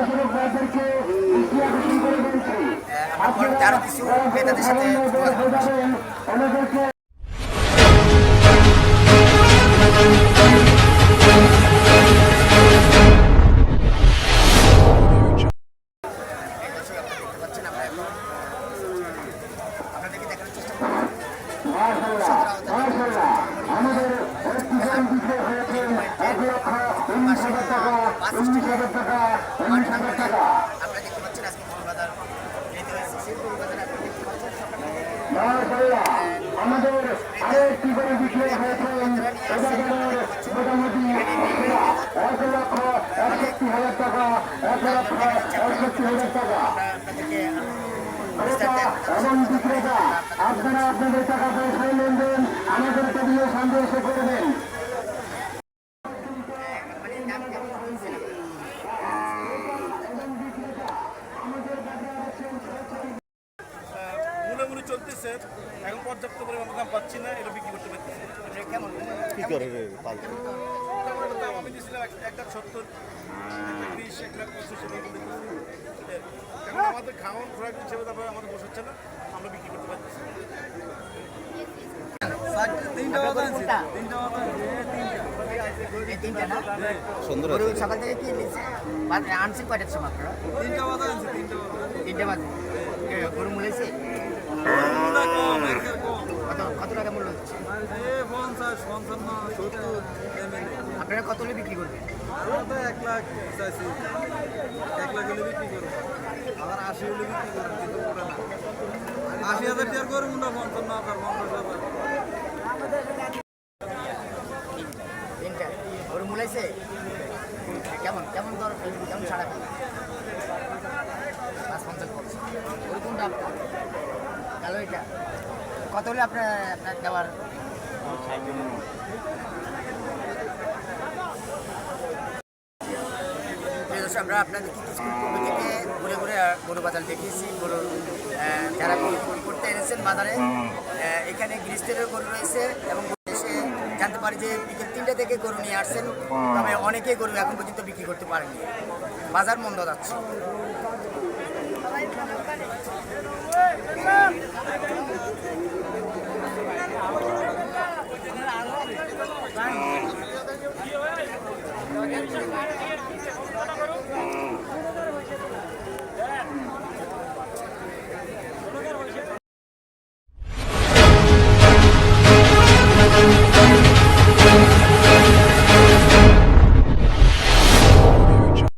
আমরা পরবর্তী আরও কিছু ক্রেতাদের সাথে আপনারা হয়েছে আমাদের আরেকটি করে বিক্রি হয়েছেন এবারের মোটামুটি এক লক্ষ একষট্টি হাজার টাকা এক লক্ষ একষট্টি হাজার টাকা এবং বিক্রেতা আপনারা আপনাদের টাকা পয়সায় লেনদেন আমাদেরকে দিয়ে সন্দেশ করবেন মানে দাম কেমন হয়েছে মুড়ে চলতেছে এখন পর্যাপ্ত পরিমাণ দাম পাচ্ছি না এটা বিক্রি করতে পারতেছি কেমন? কি করে দাম আমি দিয়েছিলাম এক- এক লাখ সত্তর লাখ এক লাখ পঁচিশ। কারণ আমাদের খাওয়ান খোরাক হিসেবে তারপরে আমাদের বসাচ্ছে না আমরা বিক্রি করতে পারতেছি সকাল থেকে কি বাজারে আনছেন কয়টার সময় তিনটা বাজা তিনটা বাজা তিনটে বাজে এ, গরু মূলেছে পুরা কম একের কম কত কত টাকা মূল্য হচ্ছে এ পঞ্চাশ পঞ্চান্ন সত্তর এমএলএ আপনারা কত হলে বিক্রি করবেন? আমরা এক লাখ চাইছি। এক লাখ হলে বিক্রি করব। আবার আশি হলে বিক্রি করব কিন্তু ওটা না। আশি হাজার টাকার করব? না পঞ্চান্ন হাজার পঞ্চাশ হাজার। গরু মূলাইছে? কেমন কেমন দর কেমন ছাড়া পাঁচ পঞ্চাশ কোনটা? আপনার কালো এটা। কত হলে আপনার আপনার দেওয়ার? দর্শক, আমরা আপনাদেরকে কিছু পূর্ব থেকে ঘুরে ঘুরে গরু বাজার দেখিয়েছি গরুর যারা করতে এনেছেন বাজারে এখানে গ্রিস্টের গরু রয়েছে এবং এসে জানতে পারি যে বিকেল তিনটা থেকে গরু নিয়ে আসছেন তবে অনেকেই গরু এখন পর্যন্ত বিক্রি করতে পারেনি। বাজার মন্দ যাচ্ছে।